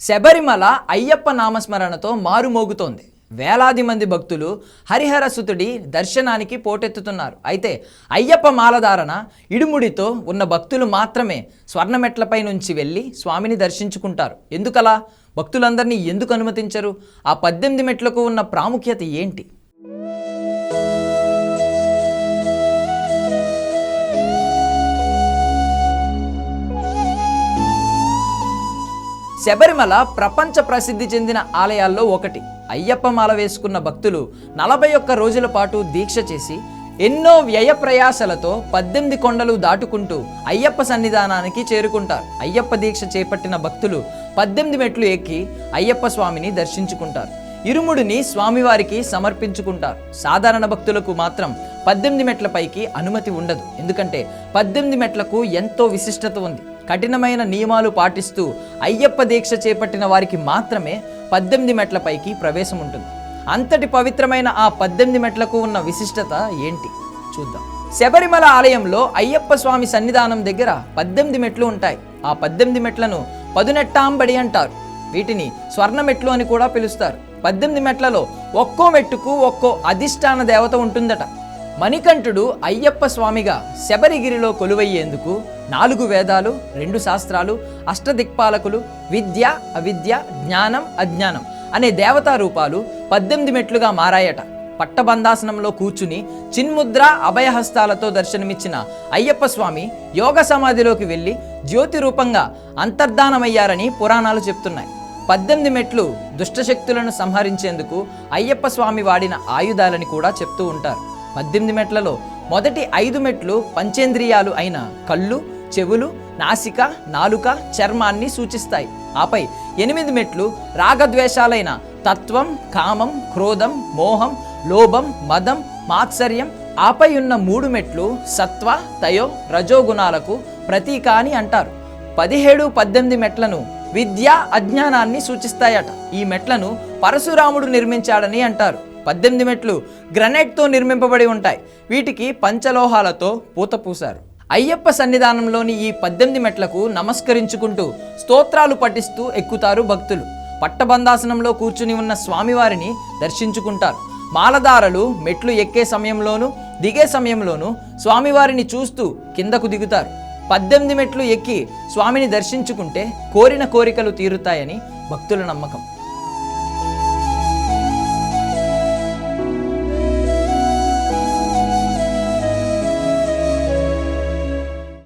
శబరిమల అయ్యప్ప నామస్మరణతో మారుమోగుతోంది. వేలాది మంది భక్తులు హరిహర సుతుడి దర్శనానికి పోటెత్తుతున్నారు. అయితే అయ్యప్ప మాలధారణ ఇడుముడితో ఉన్న భక్తులు మాత్రమే స్వర్ణమెట్లపై నుంచి వెళ్ళి స్వామిని దర్శించుకుంటారు. ఎందుకలా? భక్తులందరినీ ఎందుకు అనుమతించరు? ఆ పద్దెనిమిది మెట్లకు ఉన్న ప్రాముఖ్యత ఏంటి? శబరిమల ప్రపంచ ప్రసిద్ధి చెందిన ఆలయాల్లో ఒకటి. అయ్యప్ప మాల వేసుకున్న భక్తులు నలభై ఒక్క రోజుల పాటు దీక్ష చేసి ఎన్నో వ్యయ ప్రయాసలతో పద్దెనిమిది కొండలు దాటుకుంటూ అయ్యప్ప సన్నిధానానికి చేరుకుంటారు. అయ్యప్ప దీక్ష చేపట్టిన భక్తులు పద్దెనిమిది మెట్లు ఎక్కి అయ్యప్ప స్వామిని దర్శించుకుంటారు. ఇరుముడిని స్వామివారికి సమర్పించుకుంటారు. సాధారణ భక్తులకు మాత్రం పద్దెనిమిది మెట్ల పైకి అనుమతి ఉండదు. ఎందుకంటే పద్దెనిమిది మెట్లకు ఎంతో విశిష్టత ఉంది. కఠినమైన నియమాలు పాటిస్తూ అయ్యప్ప దీక్ష చేపట్టిన వారికి మాత్రమే పద్దెనిమిది మెట్లపైకి ప్రవేశం ఉంటుంది. అంతటి పవిత్రమైన ఆ పద్దెనిమిది మెట్లకు ఉన్న విశిష్టత ఏంటి? చూద్దాం. శబరిమల ఆలయంలో అయ్యప్ప స్వామి సన్నిధానం దగ్గర పద్దెనిమిది మెట్లు ఉంటాయి. ఆ పద్దెనిమిది మెట్లను పదునెట్టాంబడి అంటారు. వీటిని స్వర్ణ మెట్లు అని కూడా పిలుస్తారు. పద్దెనిమిది మెట్లలో ఒక్కో మెట్టుకు ఒక్కో అధిష్టాన దేవత ఉంటుందట. మణికంఠుడు అయ్యప్ప స్వామిగా శబరిగిరిలో కొలువయ్యేందుకు నాలుగు వేదాలు రెండు శాస్త్రాలు అష్టదిక్పాలకులు విద్య అవిద్య జ్ఞానం అజ్ఞానం అనే దేవతా రూపాలు పద్దెనిమిది మెట్లుగా మారాయట. పట్టబంధాసనంలో కూర్చుని చిన్ముద్ర అభయహస్తాలతో దర్శనమిచ్చిన అయ్యప్ప స్వామి యోగ సమాధిలోకి వెళ్ళి జ్యోతి రూపంగా అంతర్ధానమయ్యారని పురాణాలు చెప్తున్నాయి. పద్దెనిమిది మెట్లు దుష్టశక్తులను సంహరించేందుకు అయ్యప్ప స్వామి వాడిన ఆయుధాలని కూడా చెప్తూ ఉంటారు. పద్దెనిమిది మెట్లలో మొదటి ఐదు మెట్లు పంచేంద్రియాలు అయిన కళ్ళు చెవులు నాసిక నాలుక చర్మాన్ని సూచిస్తాయి. ఆపై ఎనిమిది మెట్లు రాగద్వేషాలైన తత్వం కామం క్రోధం మోహం లోభం మదం మాత్సర్యం. ఆపై ఉన్న మూడు మెట్లు సత్వ తయో రజోగుణాలకు ప్రతీక అని అంటారు. పదిహేడు పద్దెనిమిది మెట్లను విద్య అజ్ఞానాన్ని సూచిస్తాయట. ఈ మెట్లను పరశురాముడు నిర్మించాడని అంటారు. పద్దెనిమిది మెట్లు గ్రనైట్తో నిర్మింపబడి ఉంటాయి. వీటికి పంచలోహాలతో పూత పూశారు. అయ్యప్ప సన్నిధానంలోని ఈ పద్దెనిమిది మెట్లకు నమస్కరించుకుంటూ స్తోత్రాలు పఠిస్తూ ఎక్కుతారు భక్తులు. పట్టబంధాసనంలో కూర్చుని ఉన్న స్వామివారిని దర్శించుకుంటారు. మాలదారులు మెట్లు ఎక్కే సమయంలోనూ దిగే సమయంలోనూ స్వామివారిని చూస్తూ కిందకు దిగుతారు. పద్దెనిమిది మెట్లు ఎక్కి స్వామిని దర్శించుకుంటే కోరిన కోరికలు తీరుతాయని భక్తుల నమ్మకం.